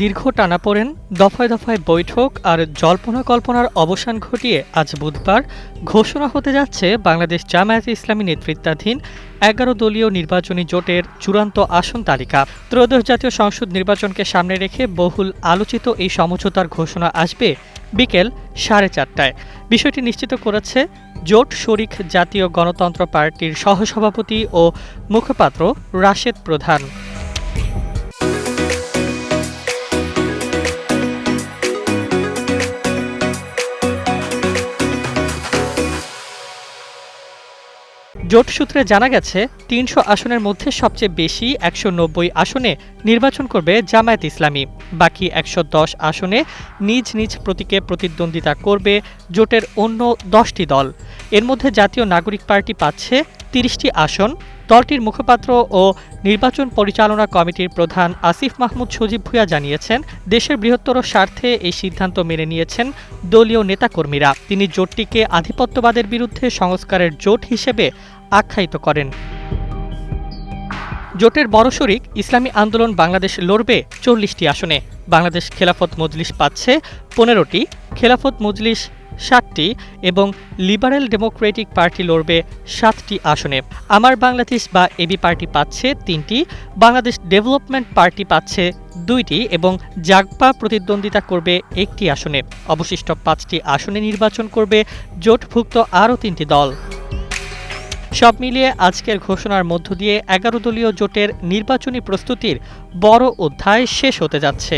দীর্ঘ টানাপোড়েন দফায় দফায় বৈঠক আর জল্পনা কল্পনার অবসান ঘটিয়ে আজ বুধবার ঘোষণা হতে যাচ্ছে বাংলাদেশ জামায়াতে ইসলামী নেতৃত্বাধীন এগারো দলীয় নির্বাচনী জোটের চূড়ান্ত আসন তালিকা। ত্রয়োদশ জাতীয় সংসদ নির্বাচনকে সামনে রেখে বহুল আলোচিত এই সমঝোতার ঘোষণা আসবে বিকেল সাড়ে চারটায়। বিষয়টি নিশ্চিত করেছে জোট শরিক জাতীয় গণতন্ত্র পার্টির সহসভাপতি ও মুখপাত্র রাশেদ প্রধান। জোট সূত্রে জানা গেছে, তিনশো আসনের মধ্যে সবচেয়ে বেশি একশো নব্বই আসনে নির্বাচন করবে জামায়াত ইসলামী। বাকি একশো দশ আসনে নিজ নিজ প্রতীকে প্রতিদ্বন্দ্বিতা করবে জোটের অন্য দশটি দল। এর মধ্যে জাতীয় নাগরিক পার্টি পাচ্ছে তিরিশটি আসন, দলটির মুখপাত্র ও নির্বাচন পরিচালনা কমিটির প্রধান আসিফ মাহমুদ সজীব ভুঁইয়া জানিয়েছেন, দেশের বৃহত্তর স্বার্থে এই সিদ্ধান্ত মেনে নিয়েছেন দলীয় নেতাকর্মীরা। তিনি জোটটিকে আধিপত্যবাদের বিরুদ্ধে সংস্কারের জোট হিসেবে আখ্যায়িত করেন। জোটের বড় শরিক, ইসলামী আন্দোলন বাংলাদেশ লড়বে চল্লিশটি আসনে। বাংলাদেশ খেলাফত মজলিস পাচ্ছে পনেরোটি। খেলাফত মজলিস ষাটটি এবং লিবারেল ডেমোক্রেটিক পার্টি লড়বে সাতটি আসনে। আমার বাংলাদেশ বা এবি পার্টি পাচ্ছে তিনটি, বাংলাদেশ ডেভেলপমেন্ট পার্টি পাচ্ছে দুইটি এবং জাগপা প্রতিদ্বন্দ্বিতা করবে একটি আসনে। অবশিষ্ট পাঁচটি আসনে নির্বাচন করবে জোটভুক্ত আরও তিনটি দল। সব মিলিয়ে আজকের ঘোষণার মধ্য দিয়ে এগারো দলীয় জোটের নির্বাচনী প্রস্তুতির বড় অধ্যায় শেষ হতে যাচ্ছে।